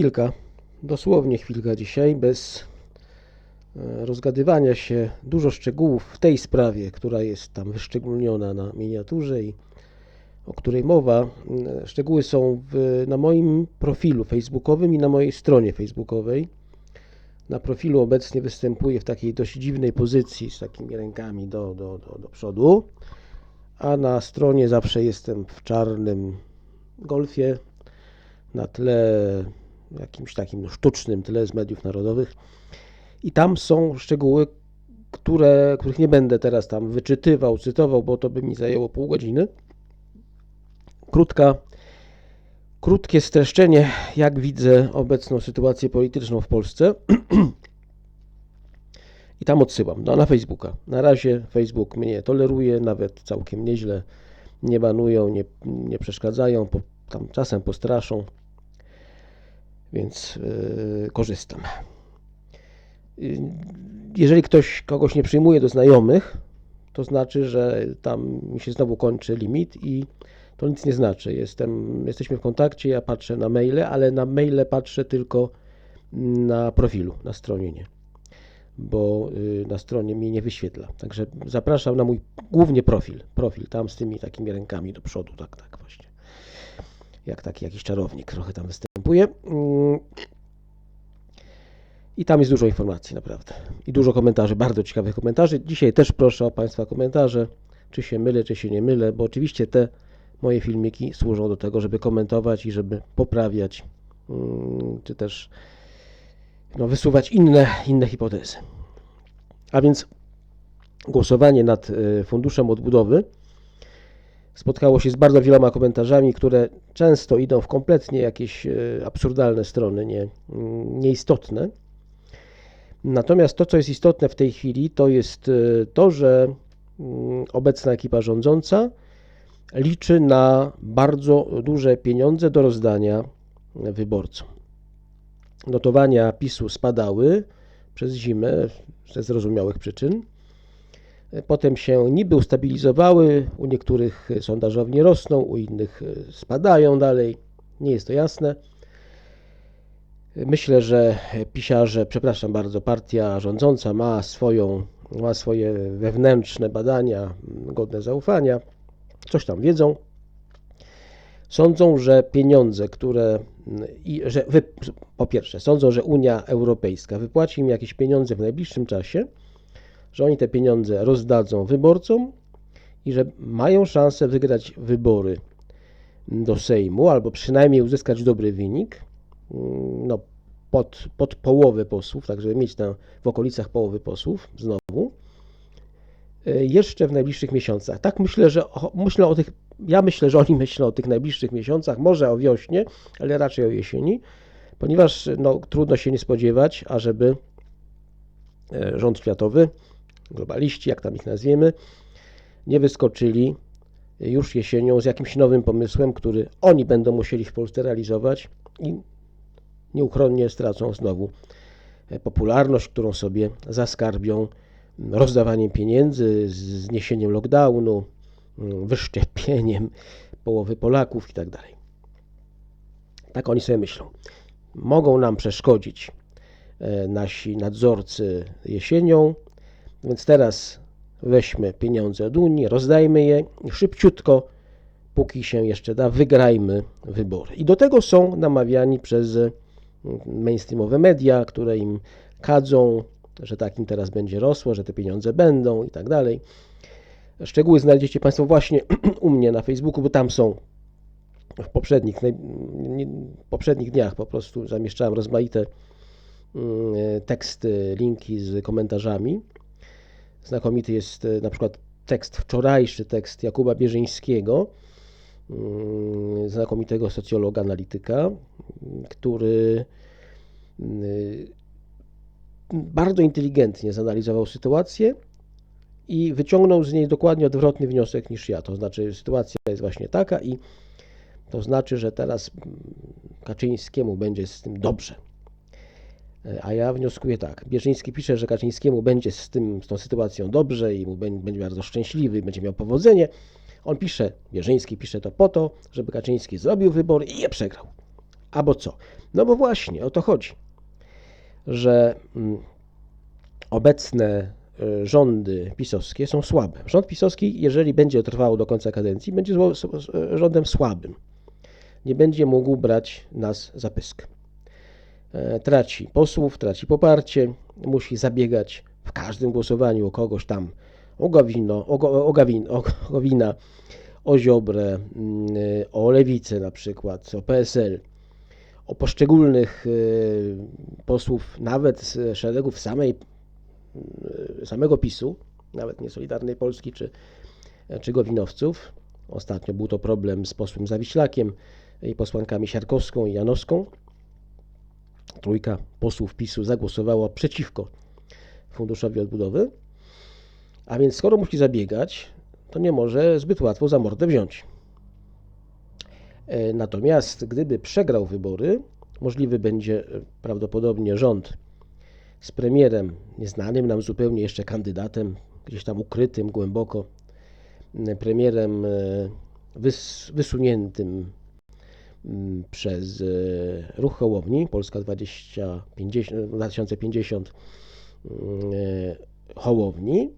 chwilka, dosłownie chwilka dzisiaj, bez e, rozgadywania się, dużo szczegółów w tej sprawie, która jest tam wyszczególniona na miniaturze i o której mowa. E, Szczegóły są w, na moim profilu facebookowym i na mojej stronie facebookowej. Na profilu obecnie występuję w takiej dość dziwnej pozycji, z takimi rękami do, do, do, do przodu, a na stronie zawsze jestem w czarnym golfie na tle jakimś takim sztucznym tle z mediów narodowych. I tam są szczegóły, które, których nie będę teraz tam wyczytywał, cytował, bo to by mi zajęło pół godziny. Krótka, krótkie streszczenie, jak widzę obecną sytuację polityczną w Polsce. I tam odsyłam no, na Facebooka. Na razie Facebook mnie toleruje, nawet całkiem nieźle. Nie banują, nie, nie przeszkadzają, po, tam czasem postraszą, więc yy, korzystam. Yy, Jeżeli ktoś kogoś nie przyjmuje do znajomych, to znaczy, że tam mi się znowu kończy limit i to nic nie znaczy. Jestem, jesteśmy w kontakcie, ja patrzę na maile, ale na maile patrzę tylko na profilu, na stronie nie, bo y, na stronie mi nie wyświetla. Także zapraszam na mój głównie profil, profil tam z tymi takimi rękami do przodu, tak, tak właśnie. Jak taki jakiś czarownik trochę tam występuje. Mm. I tam jest dużo informacji, naprawdę. I dużo komentarzy, bardzo ciekawych komentarzy. Dzisiaj też proszę o Państwa komentarze, czy się mylę, czy się nie mylę, bo oczywiście te moje filmiki służą do tego, żeby komentować i żeby poprawiać, mm, czy też no, wysuwać inne, inne hipotezy. A więc głosowanie nad y, Funduszem Odbudowy spotkało się z bardzo wieloma komentarzami, które często idą w kompletnie jakieś y, absurdalne strony, nie, mm, nieistotne. Natomiast to, co jest istotne w tej chwili, to jest y, to, że mm, obecna ekipa rządząca liczy na bardzo duże pieniądze do rozdania wyborcom. Notowania PiSu spadały przez zimę ze zrozumiałych przyczyn. Potem się niby ustabilizowały, u niektórych sondażownie rosną, u innych spadają dalej. Nie jest to jasne. Myślę, że pisiarze, przepraszam bardzo, partia rządząca ma, swoją, ma swoje wewnętrzne badania godne zaufania, coś tam wiedzą. Sądzą, że pieniądze, które i że po pierwsze, sądzą, że Unia Europejska wypłaci im jakieś pieniądze w najbliższym czasie, że oni te pieniądze rozdadzą wyborcom i że mają szansę wygrać wybory do Sejmu, albo przynajmniej uzyskać dobry wynik, no, pod, pod połowę posłów, tak żeby mieć tam w okolicach połowy posłów znowu, e, jeszcze w najbliższych miesiącach. Tak myślę, że myślę o tych, ja myślę, że oni myślą o tych najbliższych miesiącach, może o wiośnie, ale raczej o jesieni, ponieważ no, trudno się nie spodziewać, ażeby e, rząd światowy, globaliści, jak tam ich nazwiemy, nie wyskoczyli już jesienią z jakimś nowym pomysłem, który oni będą musieli w Polsce realizować i nieuchronnie stracą znowu popularność, którą sobie zaskarbią rozdawaniem pieniędzy, zniesieniem lockdownu, wyszczepieniem połowy Polaków itd. Tak oni sobie myślą. Mogą nam przeszkodzić e, nasi nadzorcy jesienią, więc teraz weźmy pieniądze od Unii, rozdajmy je i szybciutko, póki się jeszcze da, wygrajmy wybory. I do tego są namawiani przez mainstreamowe media, które im kadzą, że tak im teraz będzie rosło, że te pieniądze będą i tak dalej. Szczegóły znajdziecie Państwo właśnie u mnie na Facebooku, bo tam są w poprzednich, poprzednich dniach po prostu zamieszczałem rozmaite teksty, linki z komentarzami. Znakomity jest na przykład tekst wczorajszy, tekst Jakuba Bierzyńskiego, znakomitego socjologa, analityka, który bardzo inteligentnie zanalizował sytuację i wyciągnął z niej dokładnie odwrotny wniosek niż ja. To znaczy, sytuacja jest właśnie taka i to znaczy, że teraz Kaczyńskiemu będzie z tym dobrze. A ja wnioskuję tak. Bierzyński pisze, że Kaczyńskiemu będzie z, tym, z tą sytuacją dobrze i mu będzie bardzo szczęśliwy, będzie miał powodzenie. On pisze, Bierzyński pisze to po to, żeby Kaczyński zrobił wybory i je przegrał. A bo co? No bo właśnie o to chodzi, że mm, obecne y, rządy pisowskie są słabe. Rząd pisowski, jeżeli będzie trwał do końca kadencji, będzie s- rządem słabym. Nie będzie mógł brać nas za pysk. E, Traci posłów, traci poparcie, musi zabiegać w każdym głosowaniu o kogoś tam, o Gowino, o, o, Gawin, o Gowina, o Ziobrę, mm, o Lewicę na przykład, o PSL, o poszczególnych y, posłów, nawet z szeregów samej, y, samego PiSu, nawet nie Solidarnej Polski czy, czy Gowinowców. Ostatnio był to problem z posłem Zawiślakiem i posłankami Siarkowską i Janowską. Trójka posłów PiSu zagłosowała przeciwko Funduszowi Odbudowy. A więc skoro musi zabiegać, to nie może zbyt łatwo za mordę wziąć. E, Natomiast gdyby przegrał wybory, możliwy będzie e, prawdopodobnie rząd z premierem, nieznanym nam zupełnie jeszcze kandydatem, gdzieś tam ukrytym głęboko, premierem e, wys, wysuniętym przez e, ruch Hołowni, Polska 2050, 2050 mm, e, Hołowni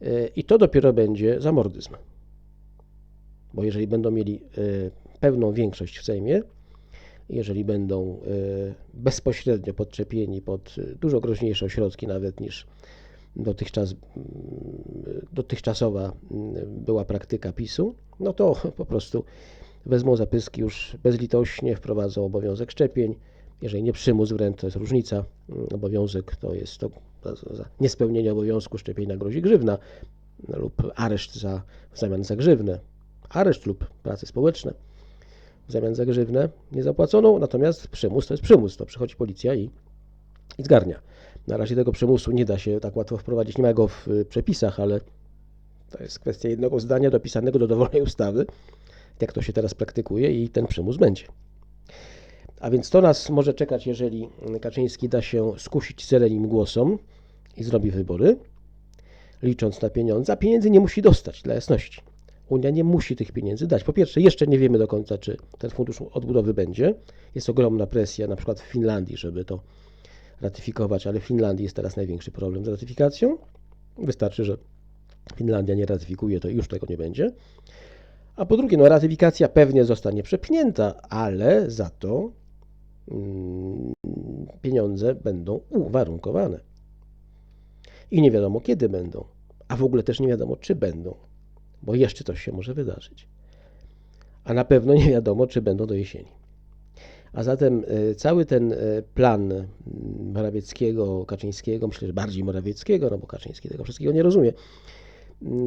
E, i to dopiero będzie zamordyzm. Bo jeżeli będą mieli e, pełną większość w Sejmie, jeżeli będą bezpośrednio podczepieni pod dużo groźniejsze ośrodki nawet niż dotychczas, mm, dotychczasowa mm, była praktyka PiSu, no to po prostu wezmą zapyski już bezlitośnie, wprowadzą obowiązek szczepień. Jeżeli nie przymus wręcz, to jest różnica. Mm, Obowiązek to jest to za, niespełnienie obowiązku szczepienia grozi grzywna lub areszt za, w zamian za grzywnę. Areszt lub prace społeczne w zamian za grzywnę niezapłaconą, natomiast przymus to jest przymus. To przychodzi policja i, i zgarnia. Na razie tego przymusu nie da się tak łatwo wprowadzić, nie ma go w y, przepisach, ale to jest kwestia jednego zdania dopisanego do dowolnej ustawy, jak to się teraz praktykuje i ten przymus będzie. A więc to nas może czekać, jeżeli Kaczyński da się skusić zelenim głosom i zrobi wybory, licząc na pieniądze, a pieniędzy nie musi dostać, dla jasności. Unia nie musi tych pieniędzy dać. Po pierwsze, jeszcze nie wiemy do końca, czy ten fundusz odbudowy będzie. Jest ogromna presja, na przykład w Finlandii, żeby to ratyfikować, ale w Finlandii jest teraz największy problem z ratyfikacją. Wystarczy, że Finlandia nie ratyfikuje, to już tego nie będzie. A po drugie, no ratyfikacja pewnie zostanie przepchnięta, ale za to mm, pieniądze będą uwarunkowane. I nie wiadomo kiedy będą, a w ogóle też nie wiadomo czy będą, bo jeszcze coś się może wydarzyć. A na pewno nie wiadomo, czy będą do jesieni. A zatem y, cały ten y, plan mm, Morawieckiego, Kaczyńskiego, myślę, że bardziej Morawieckiego, no bo Kaczyński tego wszystkiego nie rozumie,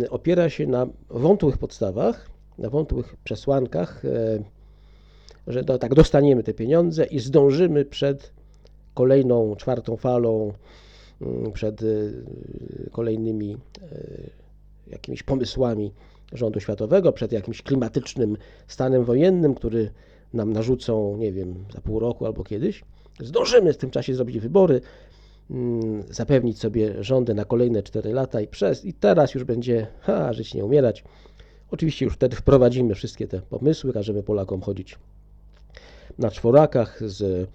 opiera się na wątłych podstawach, na wątłych przesłankach, e, że do, tak dostaniemy te pieniądze i zdążymy przed kolejną, czwartą falą, mm, przed y, kolejnymi y, jakimiś pomysłami rządu światowego, przed jakimś klimatycznym stanem wojennym, który nam narzucą, nie wiem, za pół roku albo kiedyś. Zdążymy w tym czasie zrobić wybory, mm, zapewnić sobie rządy na kolejne 4 lata i przez i teraz już będzie ha, żyć nie umierać. Oczywiście już wtedy wprowadzimy wszystkie te pomysły, każemy Polakom chodzić na czworakach z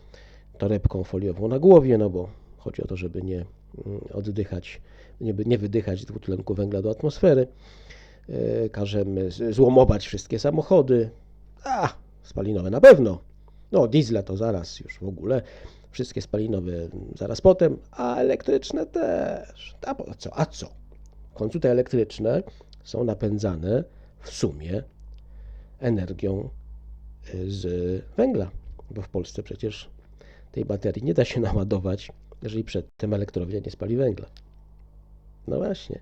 torebką foliową na głowie, no bo chodzi o to, żeby nie mm, oddychać, nie, nie wydychać dwutlenku węgla do atmosfery. E, Każemy złomować wszystkie samochody. A, spalinowe na pewno. No, diesle to zaraz już w ogóle. Wszystkie spalinowe zaraz potem, a elektryczne też. A co? A co? W końcu te elektryczne są napędzane w sumie energią y, z węgla, bo w Polsce przecież tej baterii nie da się naładować, jeżeli przedtem elektrownia nie spali węgla. No właśnie.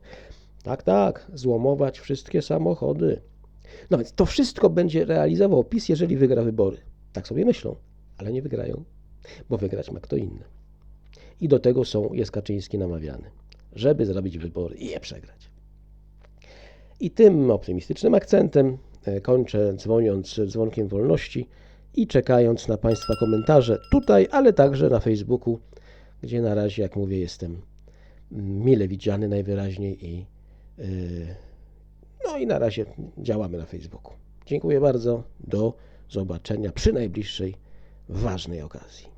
Tak, tak, złomować wszystkie samochody. No więc to wszystko będzie realizował PiS, jeżeli wygra wybory. Tak sobie myślą, ale nie wygrają, bo wygrać ma kto inny. I do tego są, jest Kaczyński namawiany, żeby zrobić wybory i je przegrać. I tym optymistycznym akcentem e, kończę, dzwoniąc dzwonkiem wolności i czekając na Państwa komentarze tutaj, ale także na Facebooku, gdzie na razie, jak mówię, jestem mile widziany najwyraźniej i yy, no i na razie działamy na Facebooku. Dziękuję bardzo. Do zobaczenia przy najbliższej ważnej okazji.